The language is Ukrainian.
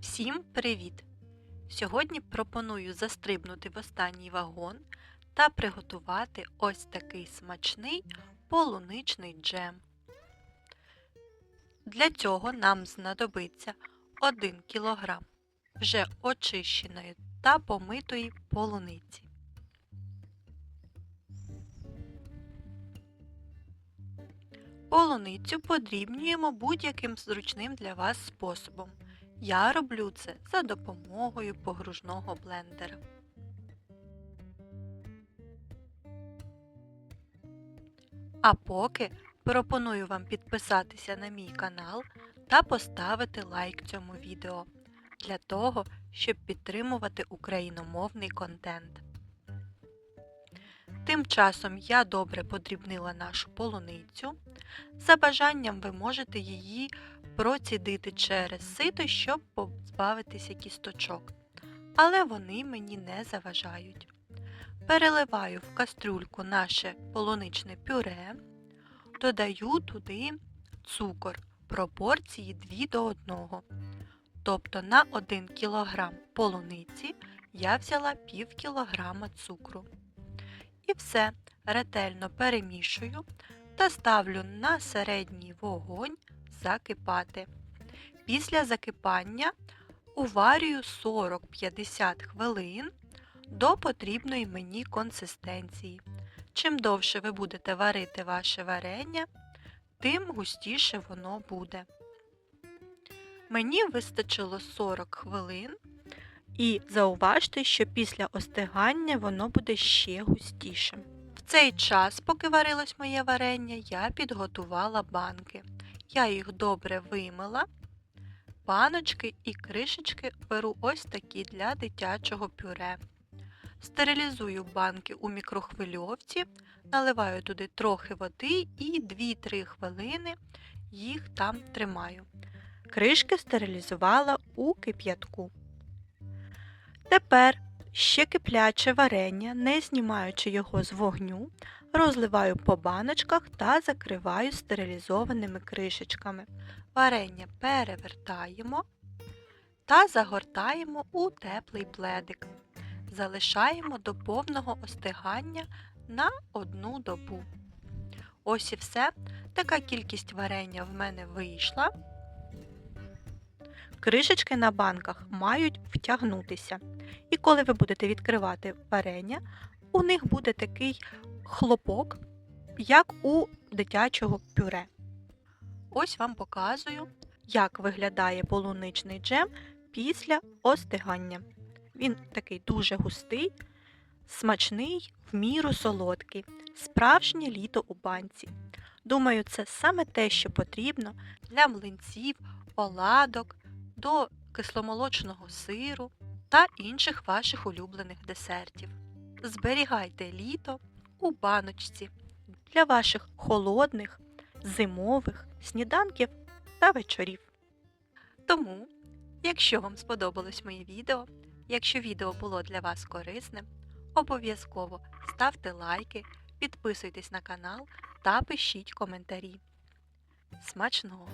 Всім привіт! Сьогодні пропоную застрибнути в останній вагон та приготувати ось такий смачний полуничний джем. Для цього нам знадобиться 1 кг вже очищеної та помитої полуниці. Полуницю подрібнюємо будь-яким зручним для вас способом. Я роблю це за допомогою погружного блендера. А поки пропоную вам підписатися на мій канал та поставити лайк цьому відео для того, щоб підтримувати україномовний контент. Тим часом я добре подрібнила нашу полуницю. За бажанням ви можете її процідити через сито, щоб позбавитися кісточок. Але вони мені не заважають. Переливаю в кастрюльку наше полуничне пюре, додаю туди цукор пропорції 2 до 1. Тобто на 1 кг полуниці я взяла пів кілограма цукру. І все ретельно перемішую та ставлю на середній вогонь закипати. Після закипання уварюю 40-50 хвилин до потрібної мені консистенції. Чим довше ви будете варити ваше варення, тим густіше воно буде. Мені вистачило 40 хвилин. І зауважте, що після остигання воно буде ще густішим. В цей час, поки варилось моє варення, я підготувала банки. Я їх добре вимила. Баночки і кришечки беру ось такі для дитячого пюре. Стерилізую банки у мікрохвильовці, наливаю туди трохи води і 2-3 хвилини їх там тримаю. Кришки стерилізувала у кип'ятку. Тепер ще кипляче варення, не знімаючи його з вогню, розливаю по баночках та закриваю стерилізованими кришечками. Варення перевертаємо та загортаємо у теплий пледик. Залишаємо до повного остигання на одну добу. Ось і все. Така кількість варення в мене вийшла. Кришечки на банках мають втягнутися. І коли ви будете відкривати варення, у них буде такий хлопок, як у дитячого пюре. Ось вам показую, як виглядає полуничний джем після остигання. Він такий дуже густий, смачний, в міру солодкий, справжнє літо у банці. Думаю, це саме те, що потрібно для млинців, оладок, до кисломолочного сиру та інших ваших улюблених десертів. Зберігайте літо у баночці для ваших холодних, зимових сніданків та вечорів. Тому, якщо вам сподобалось моє відео, якщо відео було для вас корисним, обов'язково ставте лайки, підписуйтесь на канал та пишіть коментарі. Смачного!